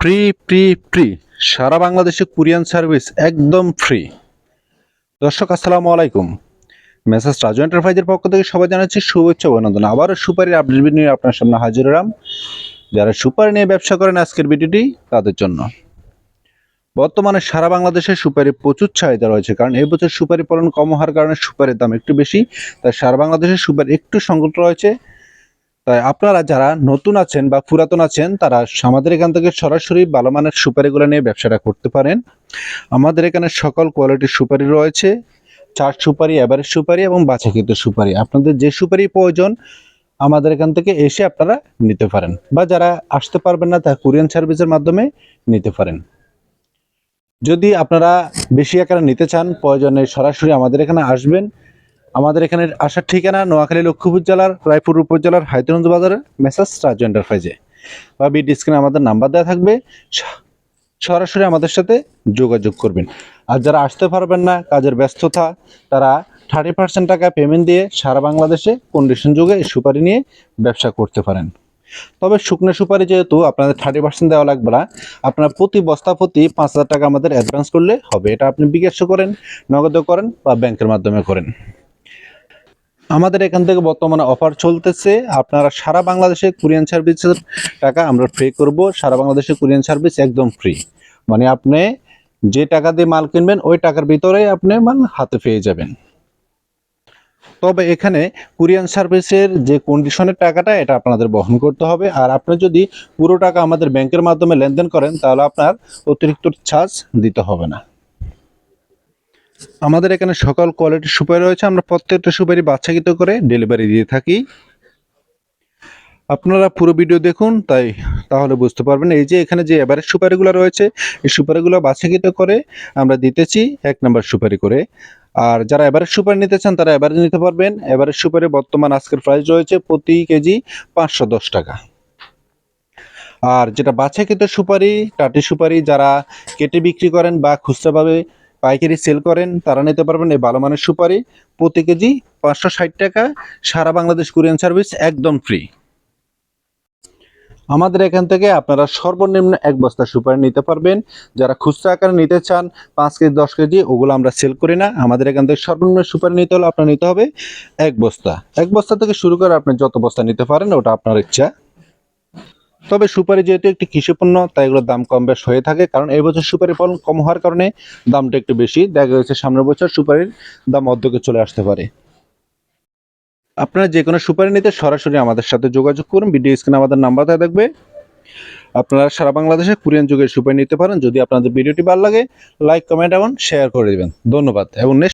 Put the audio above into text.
Pre pre pre সারা বাংলাদেশে Kurian service একদম free দর্শক, আসসালামু আলাইকুম। মেসেজ রাজু এন্টারপ্রাইজের পক্ষ থেকে সবাই জানাচ্ছি শুভেচ্ছা অভিনন্দন। আবারও সুপারির আপডেট নিয়ে আপনার সামনে হাজির হলাম। যারা সুপারি নিয়ে ব্যবসা করেন আজকের ভিডিওটি তাদের জন্য। বর্তমানে সারা বাংলাদেশে সুপারি প্রচুর চাহিদা রয়েছে, কারণ এই বছর সুপারি ফলন কম হওয়ার কারণে সুপারির দাম একটু বেশি, তাই সারা বাংলাদেশে সুপারি একটু সংকট রয়েছে। তাই আপনারা যারা নতুন আছেন বা পুরাতন আছেন, তারা আমাদের এখান থেকে সরাসরি ভালো মানের সুপারিগুলো নিয়ে ব্যবসাটা করতে পারেন। আমাদের এখানে সকল কোয়ালিটির সুপারি রয়েছে, চার সুপারি এভারেজ সুপারি এবং বাছাকৃত সুপারি। আপনাদের যে সুপারি প্রয়োজন, আমাদের এখান থেকে এসে আপনারা নিতে পারেন বা যারা আসতে পারবেন না তা কুরিয়ান সার্ভিসের মাধ্যমে নিতে পারেন। যদি আপনারা বেশি আকারে নিতে চান, প্রয়োজনে সরাসরি আমাদের এখানে আসবেন। আমাদের এখানে আসার ঠিকানা নোয়াখালী লক্ষ্মীপুর জেলার, রায়পুর উপজেলার হাইতরঞ্জ বাজারের মেসাজ রাজু এন্টারপ্রাইজে। বা বিডি স্ক্রিনে আমাদের নাম্বার দেওয়া থাকবে। সরাসরি আমাদের সাথে যোগাযোগ করবেন। আর যারা আসতে পারবেন না, কাজের ব্যস্ততা, তারা থার্টি পার্সেন্ট টাকা পেমেন্ট দিয়ে সারা বাংলাদেশে কন্ডিশন যুগে সুপারি নিয়ে ব্যবসা করতে পারেন। তবে শুকনো সুপারি যেহেতু আপনাদের থার্টি পার্সেন্ট দেওয়া লাগবে না, আপনার প্রতি বস্তা প্রতি পাঁচ হাজার টাকা আমাদের অ্যাডভান্স করলে হবে। এটা আপনি বিকাশও করেন, নগদও করেন বা ব্যাংকের মাধ্যমে করেন। আমাদের এখান থেকে বর্তমানে অফার চলতেছে। আপনারা সারা বাংলাদেশে কুরিয়ান সার্ভিসের টাকা আমরা ফ্রি করব। সারা বাংলাদেশে কুরিয়ান সার্ভিস একদম ফ্রি মানে আপনি যে টাকা দিয়ে মাল কিনবেন, ওই টাকার ভিতরে আপনি মাল হাতে পেয়ে যাবেন। তবে এখানে কুরিয়ান সার্ভিসের যে কন্ডিশনের টাকাটা, এটা আপনাদের বহন করতে হবে। আর আপনি যদি পুরো টাকা আমাদের ব্যাংকের মাধ্যমে লেনদেন করেন, তাহলে আপনার অতিরিক্ত চার্জ দিতে হবে না। আমাদের এখানে সকল কোয়ালিটির সুপারি রয়েছে। আমরা প্রত্যেকটা সুপারি বাচ্চাকৃত করে ডেলিভারি দিয়ে থাকি। আপনারা পুরো ভিডিও দেখুন, তাই তাহলে বুঝতে পারবেন। এই যে এখানে যে এবারের সুপারিগুলো রয়েছে, এই সুপারিগুলো বাছাকৃত করে আমরা দিতেছি এক নম্বর সুপারি করে। আর যারা এবারের সুপারি নিতে চান, তারা এবারে নিতে পারবেন। এবারের সুপারি বর্তমান আজকের প্রাইস রয়েছে প্রতি কেজি পাঁচশো দশ টাকা। আর যেটা বাছাকৃত সুপারি, টাটি সুপারি, যারা কেটে বিক্রি করেন বা খুচরাভাবে পাইকারি সেল করেন, তারা নিতে পারবেন এই ভালো মানের সুপারি। প্রতি কেজি পাঁচশো ষাট টাকা, সারা বাংলাদেশ কুরিয়ান সার্ভিস একদম ফ্রি। আমাদের এখান থেকে আপনারা সর্বনিম্ন এক বস্তা সুপারি নিতে পারবেন। যারা খুচরা আকারে নিতে চান, পাঁচ কেজি, দশ কেজি, ওগুলো আমরা সেল করি না। আমাদের এখান থেকে সর্বনিম্ন সুপারি নিতে হলে আপনার নিতে হবে এক বস্তা। এক বস্তা থেকে শুরু করে আপনি যত বস্তা নিতে পারেন, ওটা আপনার ইচ্ছা। তবে সুপারি যেহেতু একটি কৃষিপণ্য তাই এগুলোর দাম কম বেশ হয়ে থাকে। কারণ এই বছর সুপারি ফলন কম হওয়ার কারণে দামটা একটু বেশি। দেখা গেছে সামনের বছর সুপারির দাম অর্ধেকে চলে আসতে পারে। আপনারা যে কোনো সুপারি নিতে সরাসরি আমাদের সাথে যোগাযোগ করুন। ভিডিও স্ক্রিনে আমাদের নাম্বার দেওয়া থাকবে। আপনারা সারা বাংলাদেশে কোরিয়ান যুগের সুপারি নিতে পারেন। যদি আপনাদের ভিডিওটি ভালো লাগে, লাইক, কমেন্ট এবং শেয়ার করে দেবেন। ধন্যবাদ এবং